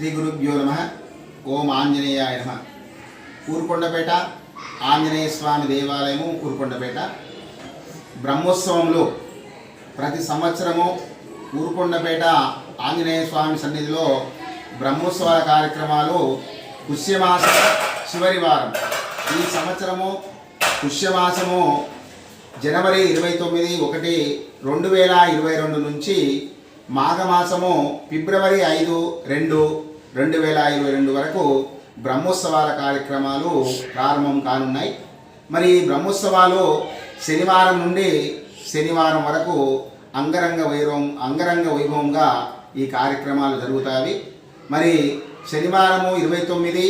శ్రీ గురుభ్యో నమ ఓం ఆంజనేయాయ నమ ఊరుకొండపేట ఆంజనేయ స్వామి దేవాలయము ఊరుకొండపేట బ్రహ్మోత్సవంలో ప్రతి సంవత్సరము ఊరుకొండపేట ఆంజనేయ స్వామి సన్నిధిలో బ్రహ్మోత్సవాల కార్యక్రమాలు పుష్యమాసం చివరి వారం ఈ సంవత్సరము పుష్యమాసము జనవరి ఇరవై తొమ్మిది ఒకటి రెండు వేల ఇరవై రెండు నుంచి మాఘమాసము ఫిబ్రవరి ఐదు రెండు రెండు వేల ఇరవై రెండు వరకు బ్రహ్మోత్సవాల కార్యక్రమాలు ప్రారంభం కానున్నాయి. మరి ఈ బ్రహ్మోత్సవాలు శనివారం నుండి శనివారం వరకు అంగరంగ వైభవం అంగరంగ వైభవంగా ఈ కార్యక్రమాలు జరుగుతాయి. మరి శనివారము ఇరవై తొమ్మిది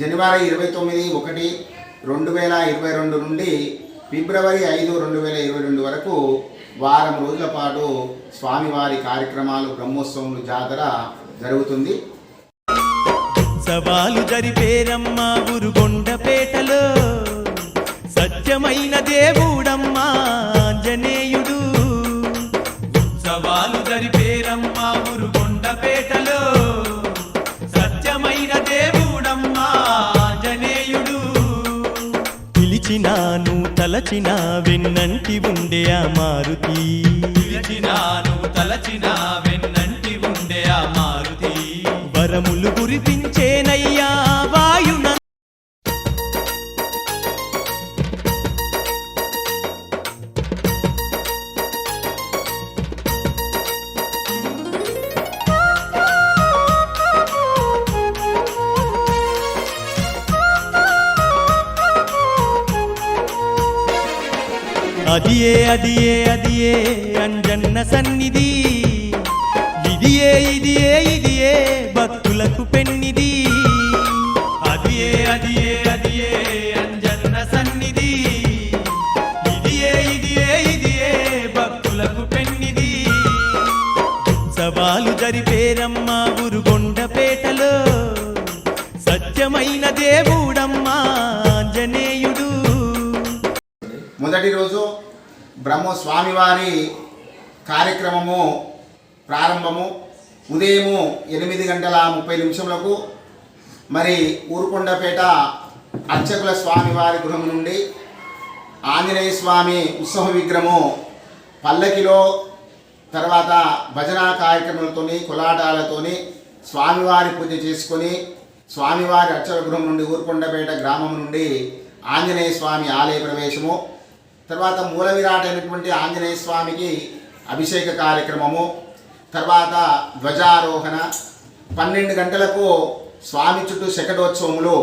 జనవరి ఇరవై తొమ్మిది ఒకటి రెండు వేల ఇరవై రెండు నుండి ఫిబ్రవరి ఐదు రెండు వేల ఇరవై రెండు వరకు వారం రోజుల పాటు స్వామివారి కార్యక్రమాలు బ్రహ్మోత్సవములు జాతర జరుగుతుంది. సవాలు జరిపేరమ్మ ఊరుగొండపేటలో సత్యమైన దేవుడమ్మా ఆంజనేయుడు. సవాలు జరిపేరమ్మ ఊరుగొండపేటలో సత్యమైన దేవుడమ్మా ఆంజనేయుడు. పిలిచినాను తలచిన వెన్నంటి ఉండే ఆ మారుతి. పిలిచినాను తలచిన అదియే అదియే అదియే అంజన్న సన్నిధి. ఇదియే ఇదియే ఇదియే భక్తులకు పెన్నిది అదియే అదియే అదియే అంజన్న సన్నిధి. ఇదియే ఇదియే ఇదియే భక్తులకు పెన్నిది సవాలు జరిపేరమ్మ ఊరుగొండపేటలో సత్యమైన దేవుడమ్మా ఆంజనేయుడు. మొదటి రోజు బ్రహ్మ స్వామివారి కార్యక్రమము ప్రారంభము ఉదయము ఎనిమిది గంటల ముప్పై నిమిషములకు మరి ఊరుకొండపేట అర్చకుల స్వామివారి గృహం నుండి ఆంజనేయ స్వామి ఉత్సవ విగ్రహము పల్లకిలో తర్వాత భజన కార్యక్రమాలతోని కులాటాలతోని స్వామివారి పూజ చేసుకొని స్వామివారి అర్చక గృహం నుండి ఊరుకొండపేట గ్రామం నుండి ఆంజనేయ స్వామి ఆలయ ప్రవేశము తర్వాత మూల విరాట్ అయినటువంటి ఆంజనేయ స్వామికి అభిషేక కార్యక్రమము తర్వాత ధ్వజారోహణ పన్నెండు గంటలకు స్వామి చుట్టూ శకటోత్సవములు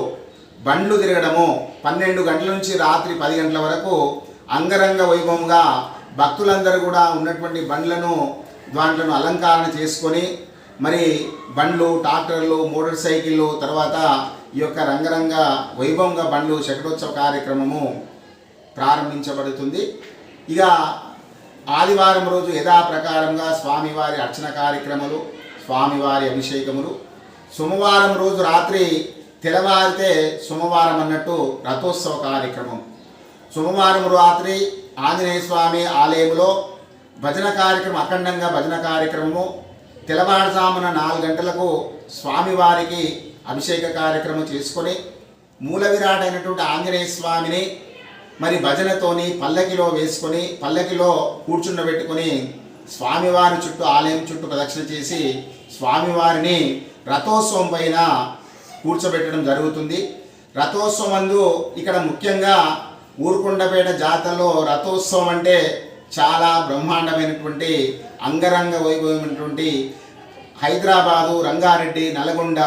బండ్లు తిరగడము పన్నెండు గంటల నుంచి రాత్రి పది గంటల వరకు అంగరంగ వైభవంగా భక్తులందరూ కూడా ఉన్నటువంటి బండ్లను దాంట్లను అలంకరణ చేసుకొని మరి బండ్లు ట్రాక్టర్లు మోటార్ సైకిళ్ళు తర్వాత ఈ యొక్క రంగరంగ వైభవంగా బండ్లు శకటోత్సవ కార్యక్రమము ప్రారంభించబడుతుంది. ఇక ఆదివారం రోజు యథాప్రకారంగా స్వామివారి అర్చన కార్యక్రమాలు స్వామివారి అభిషేకములు. సోమవారం రోజు రాత్రి తెల్లవారితే సోమవారం అన్నట్టు రథోత్సవ కార్యక్రమం. సోమవారం రాత్రి ఆంజనేయ స్వామి ఆలయంలో భజన కార్యక్రమం అఖండంగా భజన కార్యక్రమము. తెల్లవారుజామున నాలుగు గంటలకు స్వామివారికి అభిషేక కార్యక్రమం చేసుకొని మూల విరాటైనటువంటి ఆంజనేయ స్వామిని మరి భజనతోని పల్లకిలో వేసుకొని పల్లకిలో కూర్చుండబెట్టుకొని స్వామివారి చుట్టూ ఆలయం చుట్టూ ప్రదక్షిణ చేసి స్వామివారిని రథోత్సవం పైన కూర్చోబెట్టడం జరుగుతుంది. రథోత్సవం అందు ఇక్కడ ముఖ్యంగా ఊరుకొండపేట జాతరలో రథోత్సవం అంటే చాలా బ్రహ్మాండమైనటువంటి అంగరంగ వైభవమైనటువంటి హైదరాబాదు రంగారెడ్డి నల్గొండ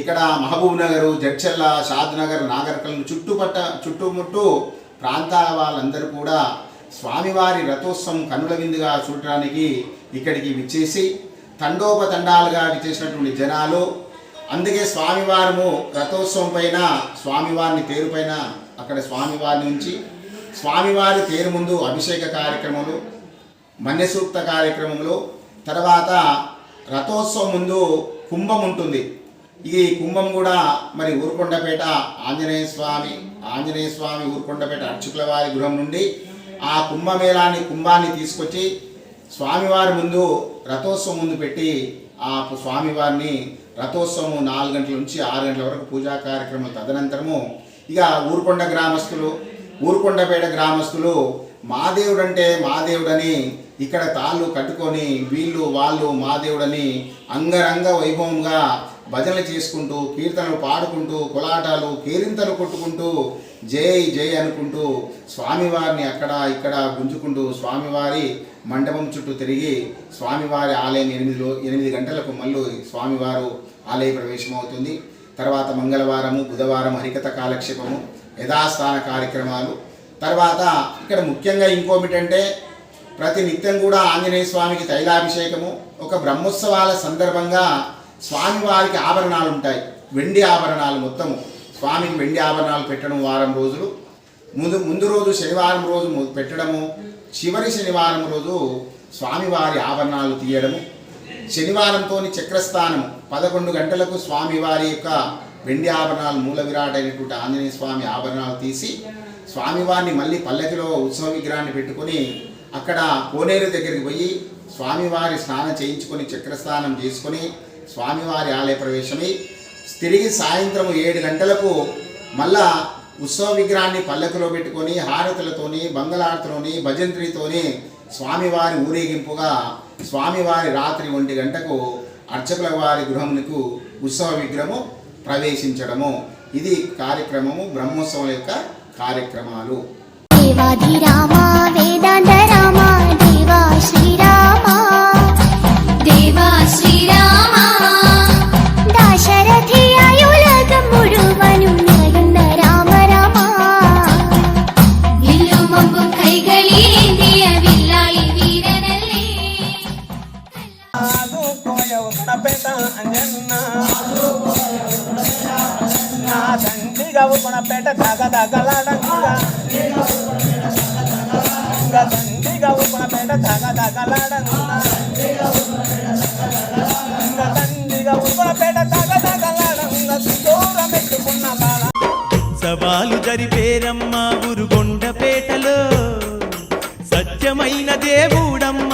ఇక్కడ మహబూబ్ నగరు జడ్చెల్ల షాద్నగర్ నాగర్కల్ చుట్టుపట్ట చుట్టుముట్టు ప్రాంతాల వాళ్ళందరూ కూడా స్వామివారి రథోత్సవం కనుల విందుగా చూడటానికి ఇక్కడికి విచ్చేసి తండోపతండాలుగా విచ్చేసినటువంటి జనాలు అందుకే స్వామివారము రథోత్సవం పైన స్వామివారిని పేరు పైన అక్కడ స్వామివారిని ఉంచి స్వామివారి పేరు ముందు అభిషేక కార్యక్రమాలు మన్యసూక్త కార్యక్రమంలో తర్వాత రథోత్సవం ముందు కుంభం ఉంటుంది. ఈ కుంభం కూడా మరి ఊరుకొండపేట ఆంజనేయ స్వామి ఆంజనేయ స్వామి ఊరుకొండపేట అర్చకుల వారి గృహం నుండి ఆ కుంభమేళాన్ని కుంభాన్ని తీసుకొచ్చి స్వామివారి ముందు రథోత్సవం ముందు పెట్టి ఆ స్వామివారిని రథోత్సవం నాలుగు గంటల నుంచి ఆరు గంటల వరకు పూజా కార్యక్రమాలు తదనంతరము ఇక ఊరుకొండ గ్రామస్తులు ఊరుకొండపేట గ్రామస్తులు మాదేవుడు అంటే మాదేవుడని ఇక్కడ తాళ్ళు కట్టుకొని వీళ్ళు వాళ్ళు మాదేవుడని అంగరంగ వైభవంగా భజనలు చేసుకుంటూ కీర్తనలు పాడుకుంటూ కులాటాలు కేరింతలు కొట్టుకుంటూ జై జై అనుకుంటూ స్వామివారిని అక్కడ ఇక్కడ గుంజుకుంటూ స్వామివారి మండపం చుట్టూ తిరిగి స్వామివారి ఆలయం ఎనిమిదిలో ఎనిమిది గంటలకు మళ్ళీ స్వామివారు ఆలయ ప్రవేశం అవుతుంది. తర్వాత మంగళవారము బుధవారం హరికథ కాలక్షేపము యథాస్థాన కార్యక్రమాలు. తర్వాత ఇక్కడ ముఖ్యంగా ఇంకోమిటంటే ప్రతి నిత్యం కూడా ఆంజనేయ స్వామికి తైలాభిషేకము. ఒక బ్రహ్మోత్సవాల సందర్భంగా స్వామివారికి ఆభరణాలు ఉంటాయి వెండి ఆభరణాలు మొత్తము స్వామికి వెండి ఆభరణాలు పెట్టడం వారం రోజులు. ముందు ముందు రోజు శనివారం రోజు ము- పెట్టడము. చివరి శనివారం రోజు స్వామివారి ఆభరణాలు తీయడము. శనివారంతో చక్రస్థానం పదకొండు గంటలకు స్వామివారి యొక్క వెండి ఆభరణాలు మూల విరాట్ అయినటువంటి ఆంజనేయ స్వామి ఆభరణాలు తీసి స్వామివారిని మళ్ళీ పల్లకిలో ఉత్సవ విగ్రహాన్ని పెట్టుకొని అక్కడ కోనేరు దగ్గరికి పోయి స్వామివారి స్నానం చేయించుకొని చక్రస్నానం చేసుకొని స్వామివారి ఆలయ ప్రవేశమై తిరిగి సాయంత్రం ఏడు గంటలకు మళ్ళా ఉత్సవ విగ్రహాన్ని పల్లకిలో పెట్టుకొని హారతులతోని బంగళారతిలోని భజంత్రితోని స్వామివారి ఊరేగింపుగా స్వామివారి రాత్రి ఒంటి గంటకు అర్చకుల వారి గృహములకు ఉత్సవ విగ్రహము ప్రవేశించడము. ఇది కార్యక్రమము బ్రహ్మోత్సవం యొక్క కార్యక్రమాలు. తండ్రిగవు కొనపేట తగ తగలాడంగా తండ్రిగవు దూరం పెట్టుకున్న బాల సవాలు జరిపేరమ్మా ఊరుగొండపేటలో సత్యమైన దేవుడమ్మ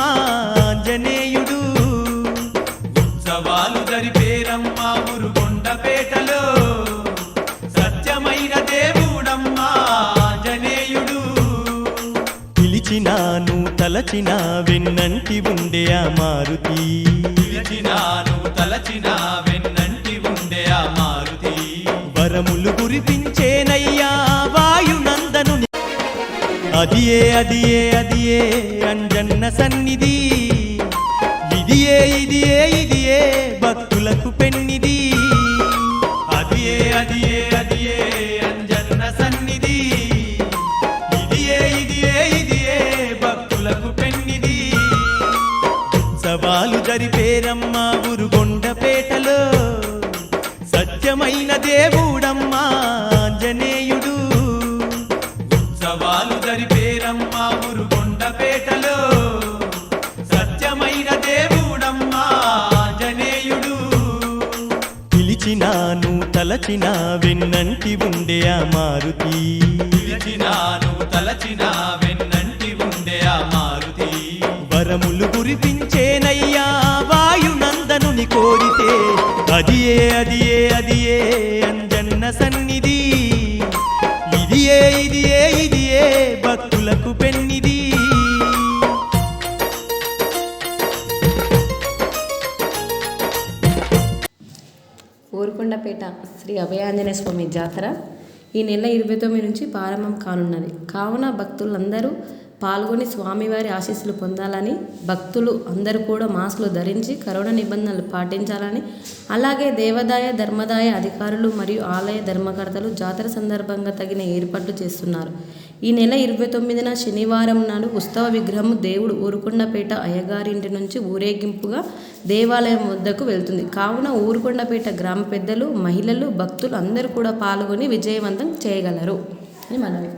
తలచిన వెన్నంటి ఉండే ఆ మారుతి. పిలిచినాను తలచిన వెన్నంటి ఉండే ఆ మారుతి. వరములు కురిపించేనయ్యా వాయునందను అదియే అదియే అదియే అంజన్న సన్నిధి. ఉత్సవాలు జరిపేరమ్మా ఊరుగొండపేటలో సత్యమైన దేవుడమ్మా ఆంజనేయుడు. పిలిచినాను తలచిన వెన్నంటి ఉండే ఆ మారుతి. పిలిచినాను తలచిన వెన్నంటి ఉండే ఆ మారుతి. వరములు కురిపించేనయ్యా వాయునందనుని కోరితే అదియే అదియే అదియే అంజన్న సన్నిధి. ఇదియే ఇదియే కన్నులకు పెన్నిది. ఊరుకొండపేట శ్రీ అభయాంజనేయ స్వామి జాతర ఈ నెల ఇరవై తొమ్మిది నుంచి ప్రారంభం కానున్నది. కావున భక్తులందరూ పాల్గొని స్వామివారి ఆశీస్సులు పొందాలని భక్తులు అందరూ కూడా మాస్కులు ధరించి కరోనా నిబంధనలు పాటించాలని అలాగే దేవాదాయ ధర్మదాయ అధికారులు మరియు ఆలయ ధర్మకర్తలు జాతర సందర్భంగా తగిన ఏర్పాట్లు చేస్తున్నారు. ఈ నెల ఇరవై తొమ్మిదిన శనివారం నాడు ఉత్సవ విగ్రహం దేవుడు ఊరుకొండపేట అయ్యగారింటి నుంచి ఊరేగింపుగా దేవాలయం వద్దకు వెళ్తుంది. కావున ఊరుకొండపేట గ్రామ పెద్దలు మహిళలు భక్తులు అందరూ కూడా పాల్గొని విజయవంతం చేయగలరు అని మనవి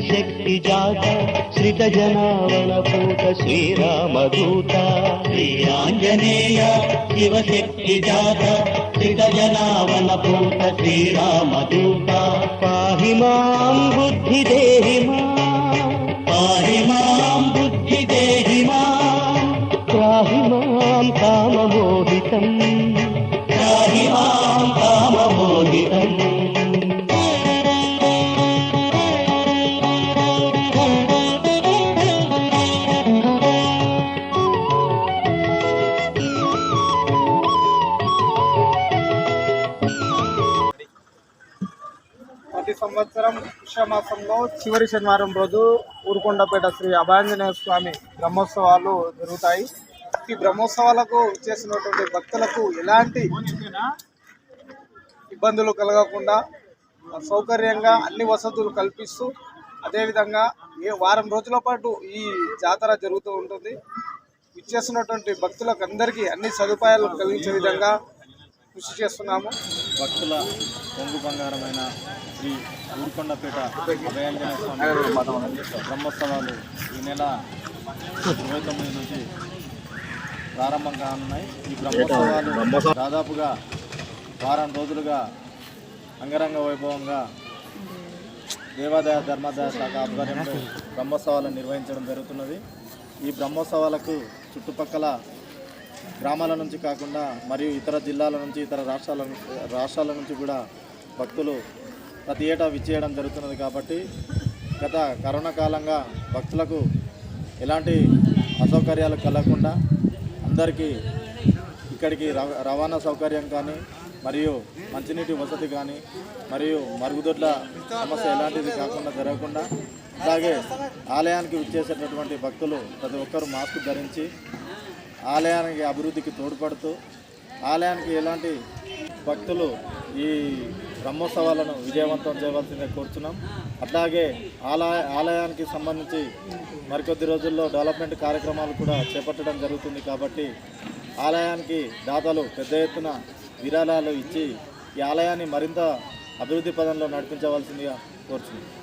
శివశక్తి జాత శ్రిత జనావన పూత శ్రీరామదూత శ్రీరాంజనేయ శివశక్తి జాత శ్రిత జనావన పూత శ్రీరామదూత పాహి మాం బుద్ధి దేహి మాం పాహి మాం సంవత్సరం పుష్యమాసంలో చివరి శనివారం రోజు ఊరుకొండపేట శ్రీ అభయాంజనేయ స్వామి బ్రహ్మోత్సవాలు జరుగుతాయి. ఈ బ్రహ్మోత్సవాలకు చేసినటువంటి భక్తులకు ఎలాంటి ఇబ్బందులు కలగకుండా సౌకర్యంగా అన్ని వసతులు కల్పిస్తూ అదేవిధంగా ఏ వారం రోజుల పాటు ఈ జాతర జరుగుతూ ఉంటుంది. ఇచ్చేసినటువంటి భక్తులకు అందరికీ అన్ని సదుపాయాలు కలిగించే విధంగా కృషి చేస్తున్నాము. భక్తుల పొంగు బంగారమైన శ్రీ ఊరుకొండపేట అభయాంజనేయ స్వామి బ్రహ్మోత్సవాలు ఈ నెల ఇరవై తొమ్మిది నుంచి ప్రారంభం కానున్నాయి. ఈ బ్రహ్మోత్సవాలు దాదాపుగా వారం రోజులుగా అంగరంగ వైభవంగా దేవాదాయ ధర్మాదాయ శాఖ ఆధ్వర్యంలో బ్రహ్మోత్సవాలను నిర్వహించడం జరుగుతున్నది. ఈ బ్రహ్మోత్సవాలకు చుట్టుపక్కల గ్రామాల నుంచి కాకుండా మరియు ఇతర జిల్లాల నుంచి ఇతర రాష్ట్రాల రాష్ట్రాల నుంచి కూడా భక్తులు ప్రతి ఏటా విచ్చేయడం జరుగుతున్నది కాబట్టి గత కరోనా కాలంగా భక్తులకు ఎలాంటి అసౌకర్యాలు కలగకుండా అందరికీ ఇక్కడికి రవాణా సౌకర్యం కానీ మరియు మంచినీటి వసతి కానీ మరియు మరుగుదొడ్ల సమస్య ఎలాంటిది కాకుండా జరగకుండా అలాగే ఆలయానికి విచ్చేసేటటువంటి భక్తులు ప్రతి ఒక్కరూ మాస్క్ ధరించి ఆలయానికి అభివృద్ధికి తోడ్పడుతూ ఆలయానికి ఎలాంటి భక్తులు ఈ బ్రహ్మోత్సవాలను విజయవంతం చేయవలసిందే కోరుతున్నాం అట్లాగే ఆలయ ఆలయానికి సంబంధించి మరికొద్ది రోజుల్లో డెవలప్మెంట్ కార్యక్రమాలు కూడా చేపట్టడం జరుగుతుంది కాబట్టి ఆలయానికి దాతలు పెద్ద ఎత్తున విరాళాలు ఇచ్చి ఈ ఆలయాన్ని మరింత అభివృద్ధి పదంలో నడిపించవలసిందిగా కోరుచున్నాం.